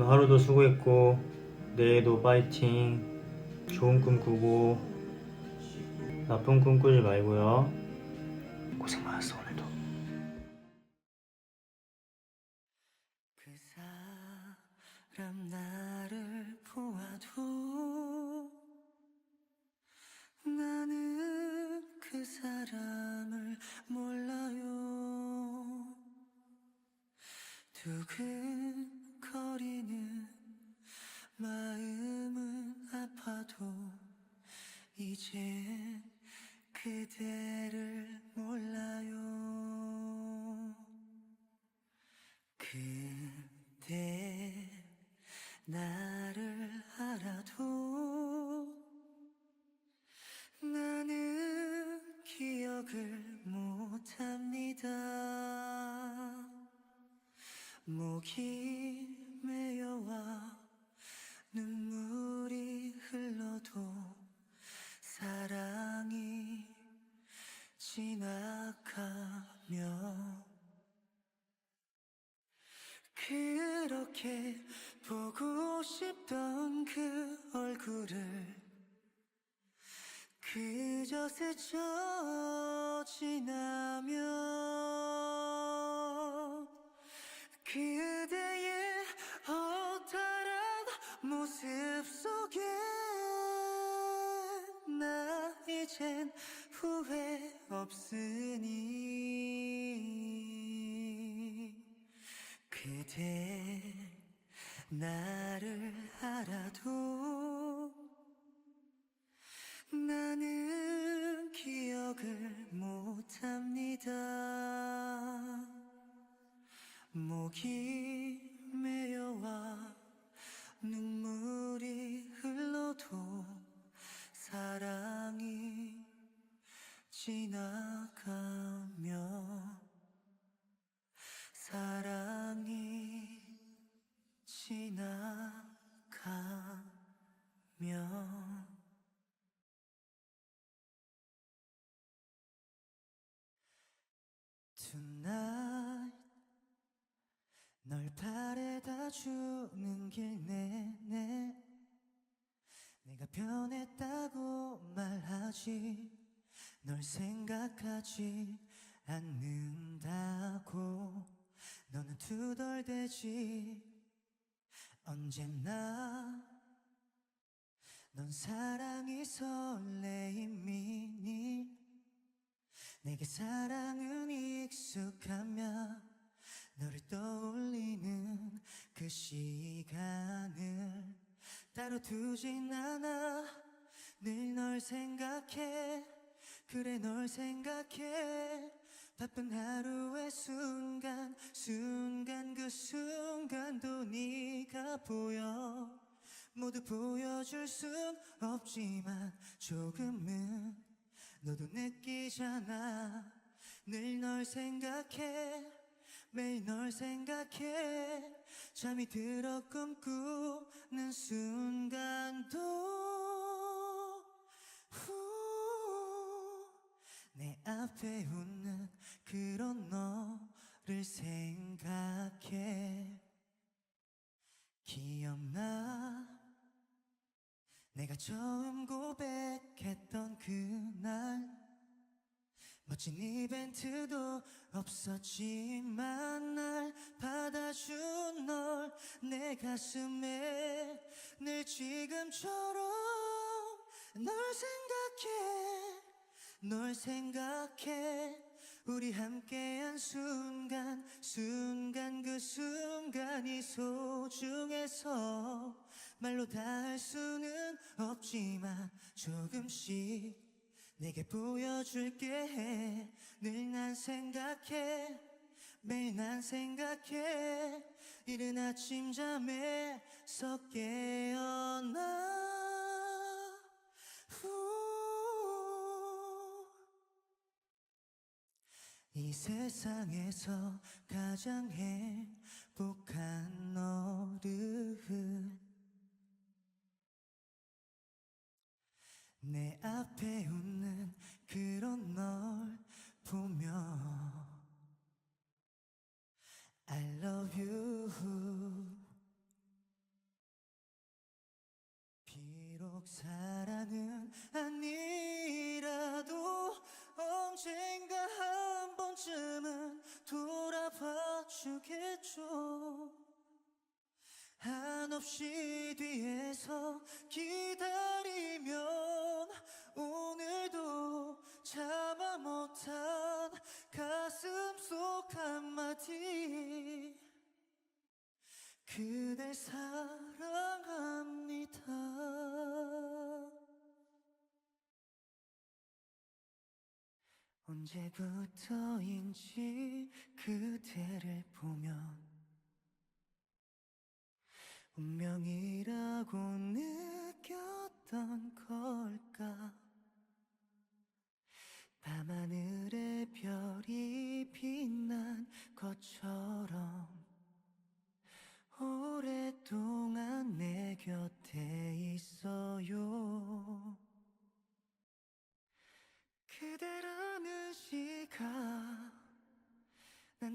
하루도 수고했고 내일도 파이팅. 좋은 꿈 꾸고 나쁜 꿈 꾸지 말고요 스쳐 지나면 그대의 허탈한 모습 속에 나 이젠 후회 없으니 그대 나를 알아도 지나 널 생각하지 않는다고. 너는 투덜대지. 언제나 넌 사랑이 설레임이니 내게 사랑은 익숙하며 너를 떠올리는 그 시간을 따로 두진 않아. 늘 널 생각해 그래 널 생각해. 바쁜 하루의 순간 순간 그 순간도 네가 보여. 모두 보여줄 순 없지만 조금은 너도 느끼잖아. 늘 널 생각해. 매일 널 생각해. 잠이 들어 꿈꾸는 순간도 후, 내 앞에 웃는 그런 너를 생각해. 기억나? 내가 처음 고백했던 그날. 멋진 이벤트도 없었지만 날 받아준 널 내 가슴에 늘 지금처럼 널 생각해 널 생각해. 우리 함께한 순간 순간 그 순간이 소중해서 말로 다 할 수는 없지만 조금씩 내게 보여줄게. 늘 난 생각해. 매일 난 생각해. 이른 아침 잠에서 깨어나 이 세상에서 가장 행복한 너를 내 앞에 웃는 그런 널 보며 I love you. 비록 사랑은 아니라도 언젠가 한 번쯤은 돌아봐 주겠죠. 한없이 뒤에서 기다리면 오늘도 참아 못한 가슴 속 한마디. 그댈 사랑합니다. 언제부터인지 그대를 보면 운명이라고 느꼈던 걸까? 밤하늘에 별이 빛난 것처럼 오랫동안 내 곁에 있어요. 그대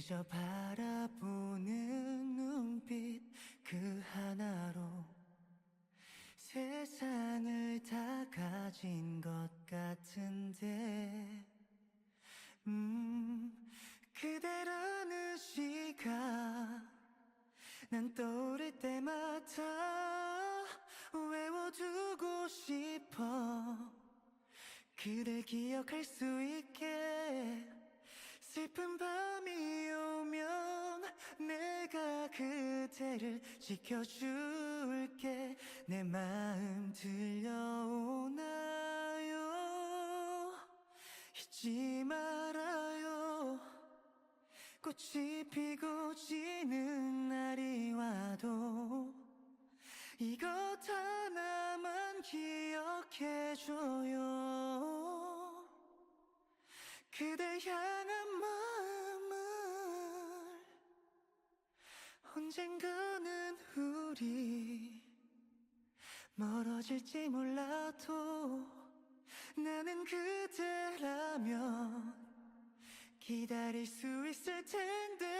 그저 바라보는 눈빛 그 하나로 세상을 다 가진 것 같은데 음, 그대라는 시가 난 떠오를 때마다 외워두고 싶어. 그댈 기억할 수 있게 슬픈 밤 지켜줄게. 내마 언젠가는 우리 멀어질지 몰라도 나는 그대라면 기다릴 수 있을 텐데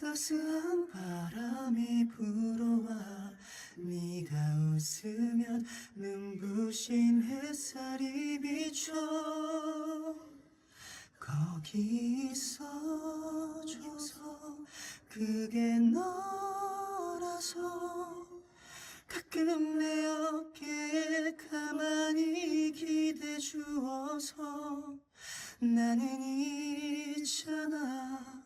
따스한 바람이 불어와 네가 웃으면 눈부신 햇살이 비춰 거기 있어줘서 그게 너라서 가끔 내 어깨에 가만히 기대 주어서 나는 있잖아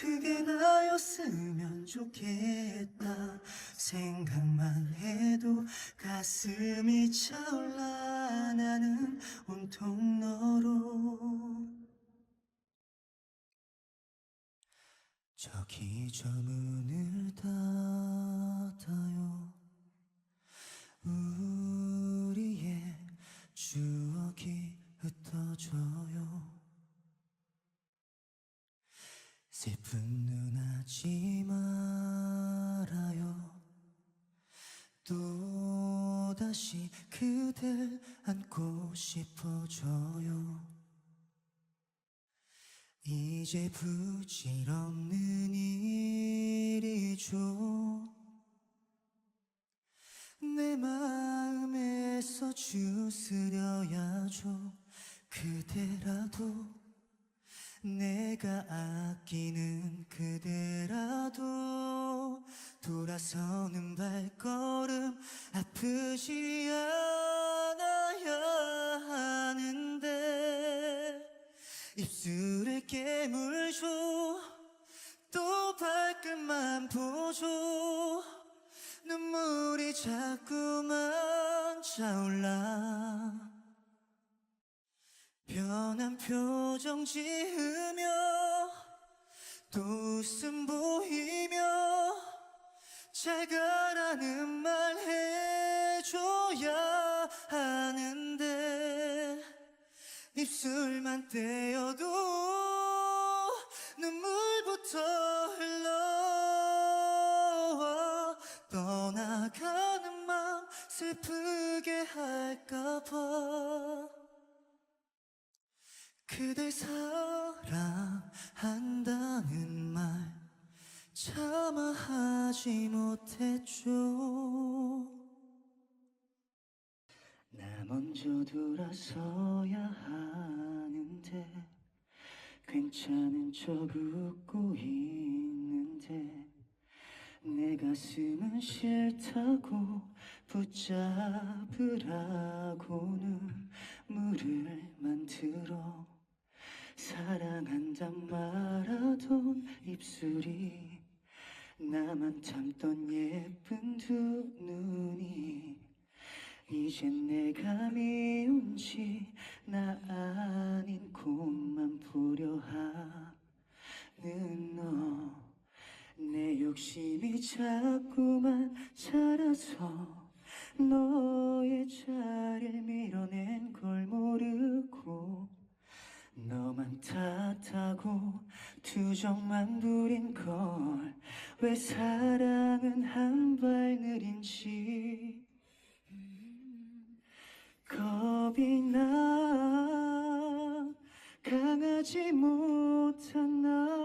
그게 나였으면 좋겠다. 생각만 해도 가슴이 차올라. 나는 온통 너로. 저기 저 문을 닫아요. 우리의 추억이 흩어져요 슬픈 눈 하지 말아요. 또다시 그댈 안고 싶어져요. 이제 부질없는 일이죠 발끝만 보죠. 눈물이 자꾸만 차올라. 변한 표정 지으며 또 웃음 보이며 잘 가라는 말 해줘야 하는데 입술만 떼어도 눈물부터 흘러 슬프게 할까봐 그댈 사랑한다는 말 차마 하지 못했죠. 나 먼저 돌아서야 하는데 괜찮은 척 웃고 있는데 내 가슴은 싫다고 붙잡으라고는 물을 만들어 사랑한단 말하던 입술이 나만 참던 예쁜 두 눈이 이젠 내가 미운지 나 아닌 곳만 보려 하는 너 내 욕심이 자꾸만 자라서 너의 자리를 밀어낸 걸 모르고 너만 탓하고 투정만 부린 걸 왜 사랑은 한 발 느린지. 겁이 나 강하지 못한 나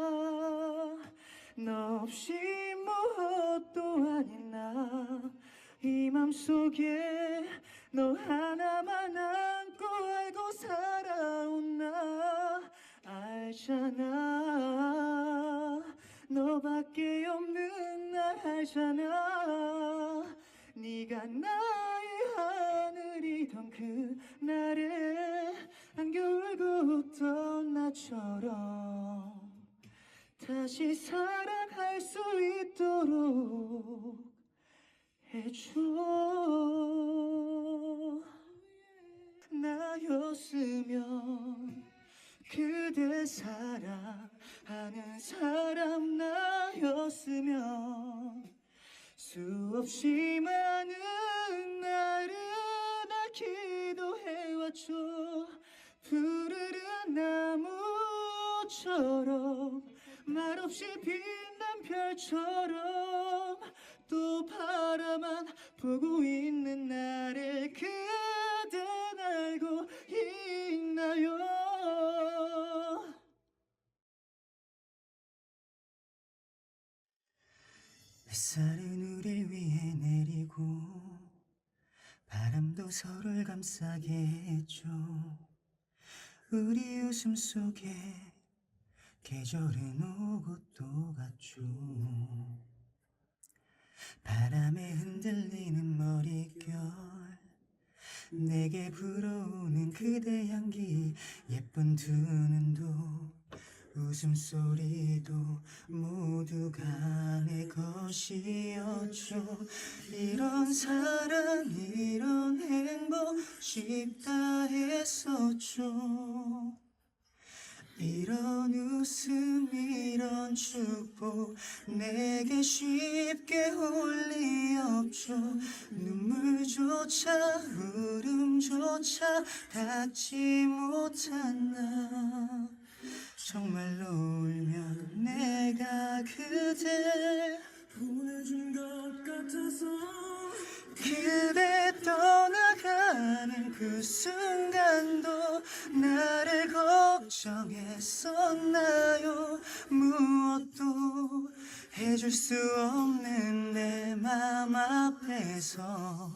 너 없이 무엇도 아닌 나이 맘속에 너 하나만 안고 알고 살아온 나 알잖아. 너밖에 없는 날 알잖아. 네가 나의 하늘이던 그날에 안겨울 웃던 나처럼 다시 사랑할 수 있도록 해줘. 나였으면 그대 사랑하는 사람 나였으면 수없이 많은 날을 나 기도해왔죠. 푸르른 나무처럼 말없이 빛난 별처럼 또 바라만 보고 있는 나를 그댄 알고 있나요? 햇살은 우릴 위해 내리고 바람도 서로를 감싸게 했죠 우리 웃음 속에 계절은 오고 또 갔죠 바람에 흔들리는 머릿결. 내게 불어오는 그대 향기. 예쁜 두 눈도 웃음소리도 모두가 내 것이었죠. 이런 사랑 이런 행복 쉽다 했었죠 이런 웃음 이런 축복 내게 쉽게 올 리 없죠. 눈물조차 울음조차 닿지 못한 나. 정말로 울면 내가 그댈 보내준 것 같아서 그대 떠나가는 그 순간도 나를 걱 정했었나요? 무엇도 해줄 수 없는 내 맘 앞에서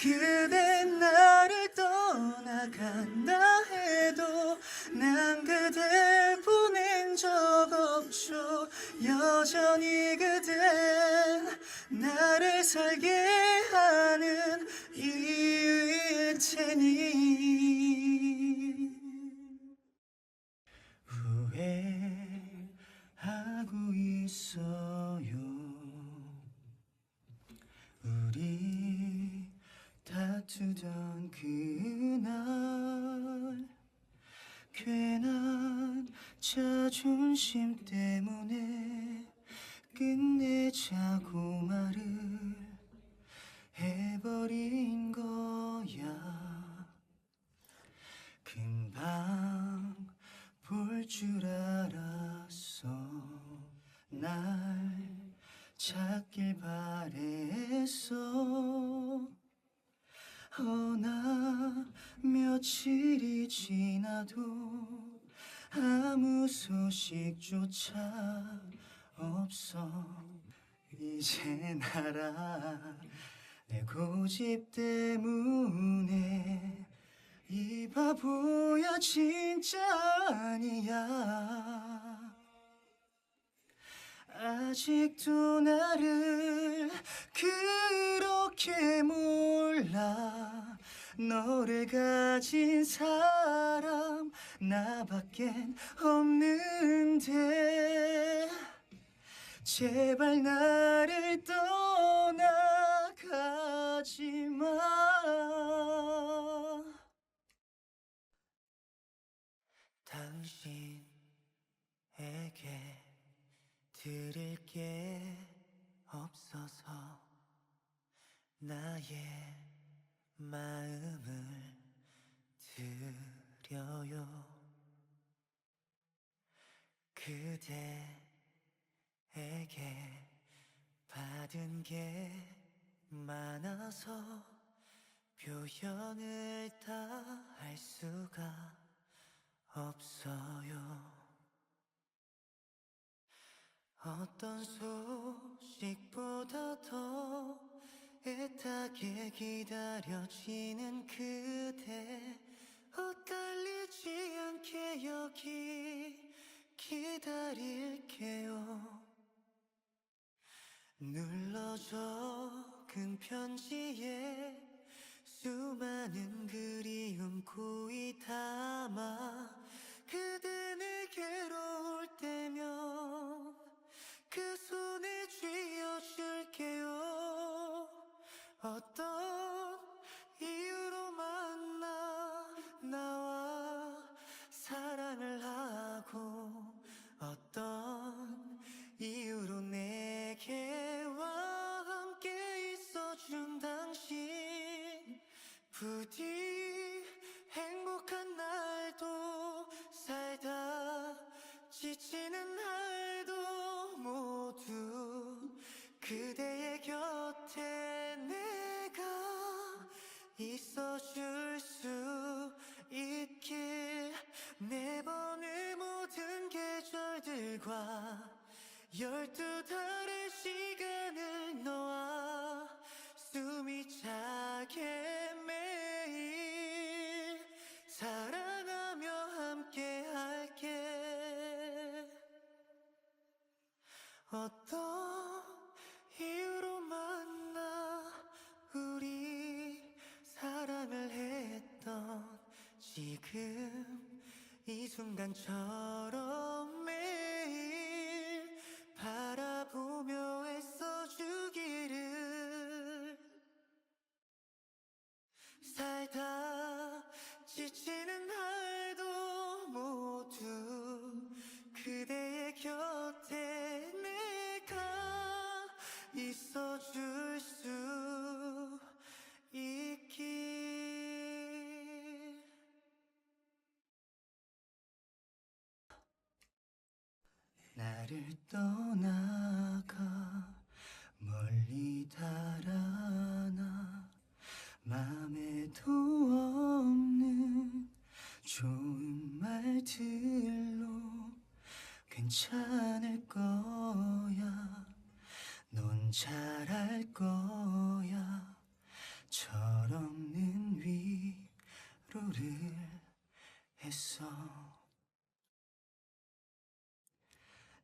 그대 나를 떠나간다 해도 난 그댈 보낸 적 없죠. 여전히 그댄 나를 살게 하는 이유일 테니 하고 있어요. 우리 다투던 그날 괜한 자존심 때문에 조차 없어. 이제 나라 내 고집 때문에 이 바보야 진짜 아니야. 아직도 나를 그렇게 몰라. 너를 가진 사람 나밖엔 없는데. 제발 나를 떠나가지 마. 당신에게 드릴 게 없어서 나의 마음을 드려요 그대에게 받은 게 많아서 표현을 다 할 수가 없어요. 어떤 소식보다 더 애타게 기다려지는 그대 엇갈리지 않게 여기 기다릴게요. 눌러줘 큰 편지에 수많은 그리움 고이 담아 그대 내게로 올 때면 그 손에 쥐어줄게요. 어떤 이유로 만나 나와 사랑을 하고 어떤 이유로 내게와 함께 있어준 당신 부디 과 열두 달의 시간을 놓아 숨이 차게 매일 사랑하며 함께 할게. 어떤 이유로 만나 우리 사랑을 했던 지금 이 순간처럼 나를 떠나가 멀리 달아나 맘에도 없는 좋은 말들로 괜찮을 거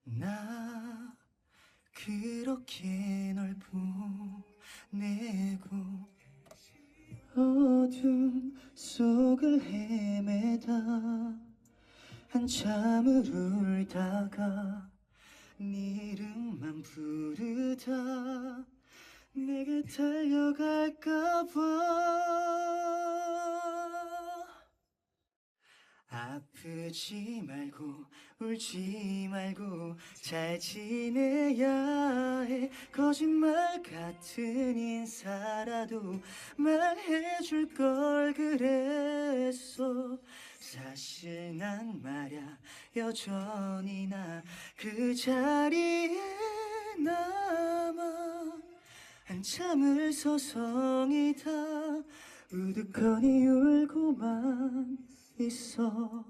나 그렇게 잘 지내야 해. 거짓말 같은 인사라도 말해줄 걸 그랬어. 사실 난 말야 여전히 나 그 자리에 남아. 한참을 서성이다 우두커니 울고만 있어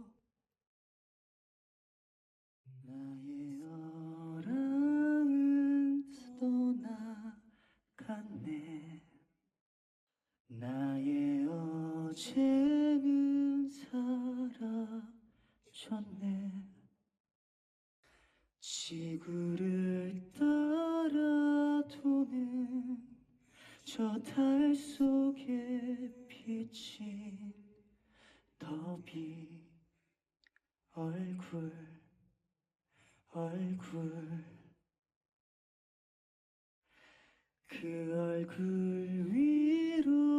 나의 어제는 사라졌네. 지구를 따라 도는 저 달 속에 비친 더비 얼굴 얼굴. 그 얼굴 위로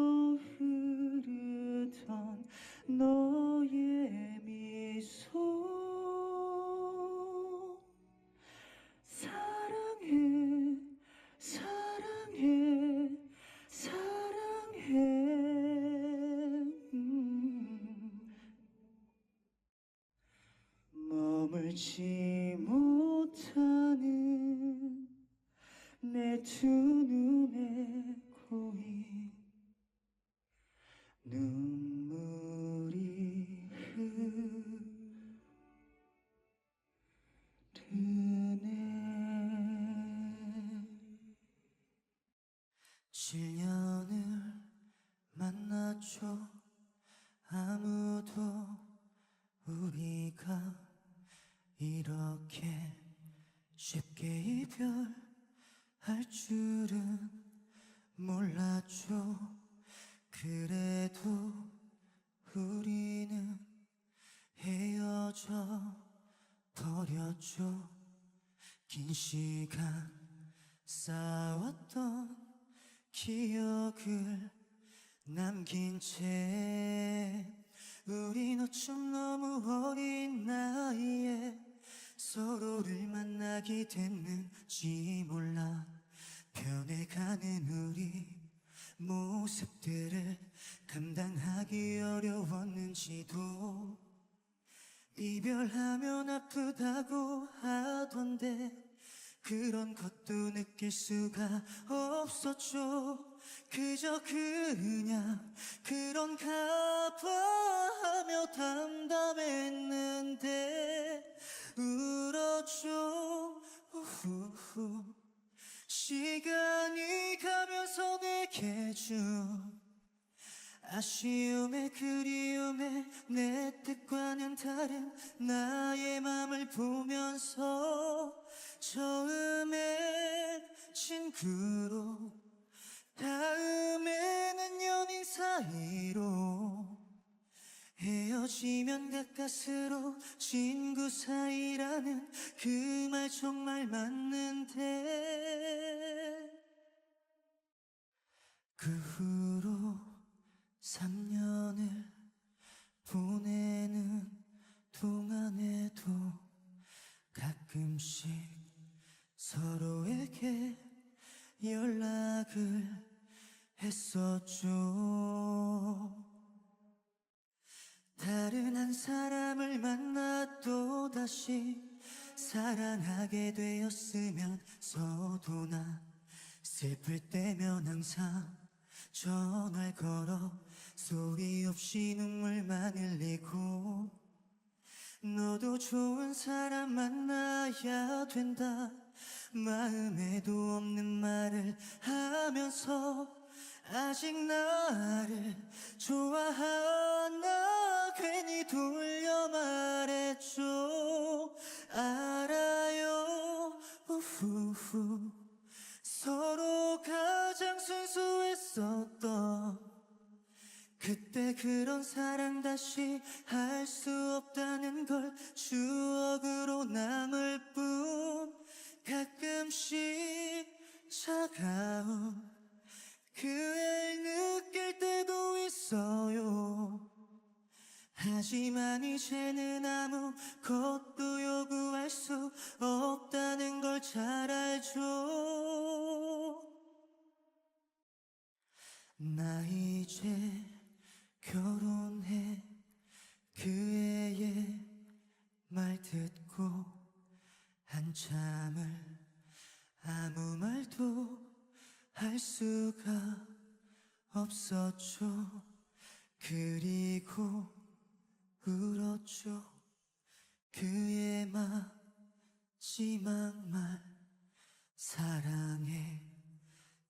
이렇게 쉽게 이별할 줄은 몰랐죠 그래도 우리는 헤어져 버렸죠. 긴 시간 쌓았던 기억을 남긴 채 우린 어쩜 너무 어린 나이에 서로를 만나게 됐는지 몰라. 변해가는 우리 모습들을 감당하기 어려웠는지도. 이별하면 아프다고 하던데 그런 것도 느낄 수가 없었죠. 그저 그냥 그런가 봐 하며 담담했는데 울었죠 우후후. 시간이 가면서 내게 준 아쉬움에 그리움에 내 뜻과는 다른 나의 맘을 보면서 처음엔 친구로 다음에는 연인 사이로 헤어지면 가까스로 친구 사이라는 그 말 정말 맞는데 그 후로 3년을 보내는 동안에도 가끔씩 서로에게 연락을 했었죠. 다른 한 사람을 만나 또 다시 사랑하게 되었으면 서도 나 슬플 때면 항상 전화를 걸어 소리 없이 눈물만 흘리고 너도 좋은 사람 만나야 된다. 마음에도 없는 말을 하면서 아직 나를 좋아하나 괜히 돌려 말했죠 알아요. 우후후. 서로 가장 순수했었던 그때 그런 사랑 다시 할 수 없다는 걸 추억으로 남을 뿐 가끔씩 차가운 그 애를 느낄 때도 있어요. 하지만 이제는 아무것도 요구할 수 없다는 걸 잘 알죠. 나 이제 결혼해 그 애의 말 듣고 한참을 아무 말도 할 수가 없었죠. 그리고 울었죠. 그의 마지막 말 사랑해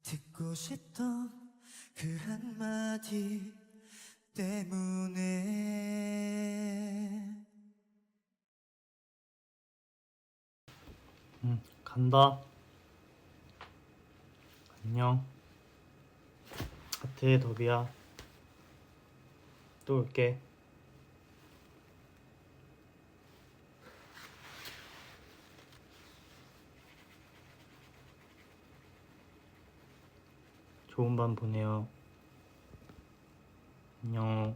듣고 싶던 그 한마디 때문에. 응, 간다. 안녕. 하트의 더비야. 또 올게. 좋은 밤 보내요. 안녕.